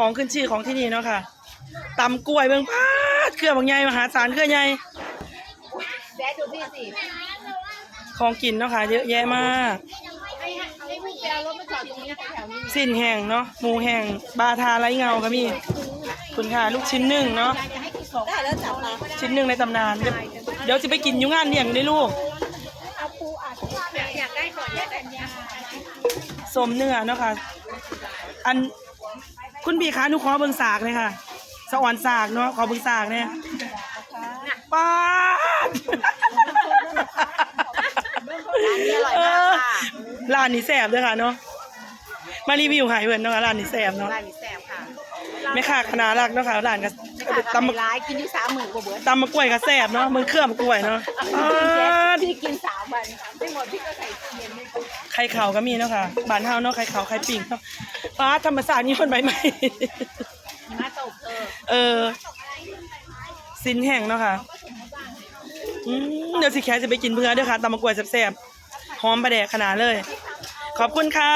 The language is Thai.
ของขึ้นชื่อของที่นี่เนาะค่ะตำกล้วยเบิ่งพาดเครือบางใหญ่มหาศาลเครือใหญ่แดดดูพี่สิของกินเนาะค่ะเยอะแยะมากให้ให้ผู้แปลรถมาจอดตรงนี้แถวนี้สิ้นแห้งเนาะหมูแห้งบาทาไรเงาก็มีคุณค่ะลูกชิ้นหนึ่งเนาะได้แล้วจับมาชิ้นหนึ่งในตำนาน เดี๋ยวจะไปกินยุ่งงานเลี้ยงได้ลูกเอาปูอัดอยากได้ก่อนอยากสมเนื้อเนาะค่ะอัน คุณพี่คะหนูขอเบิ่งสากเลยค่ะ สะอ่อนสากเนาะขอเบิ่งสากเนี่ยป้าดร้านนี้อร่อยมากค่ะร้านนี้แซ่บด้วยค่ะเนาะมารีวิวใหายเพิ่นเนาะค่ะร้านนี้แซ่บเนาะร้านนี้แซ่บค่ะแม่ค้าขนาดรักเนาะค่ะร้านก็ค่ะตำทำมะร้ายกินที่สามหมื่นกว่าเบิร์ดตำมะกล้วยก็แซ่บเนาะมึงเครื่องมะกล้วยเนาะป้าดพี่กินสามวันไม่หมดพี่ก็ใส่ตู้เย็นไม่ไข่ขาวก็มีเนาะค่ะบ้านเฮาเนาะไข่ขาวไข่ปิ่งเนาะป้าดธรรมศาสตร์นี่คนใบใหม่มาตกเออเออสินแห้งเนาะค่ะอืมเดี๋ยวสิแคจะไปกินเพื่อเด้อค่ะตำมะกรวยแซ่บๆหอมประแดกขนาดเลย ขอบคุณค่ะ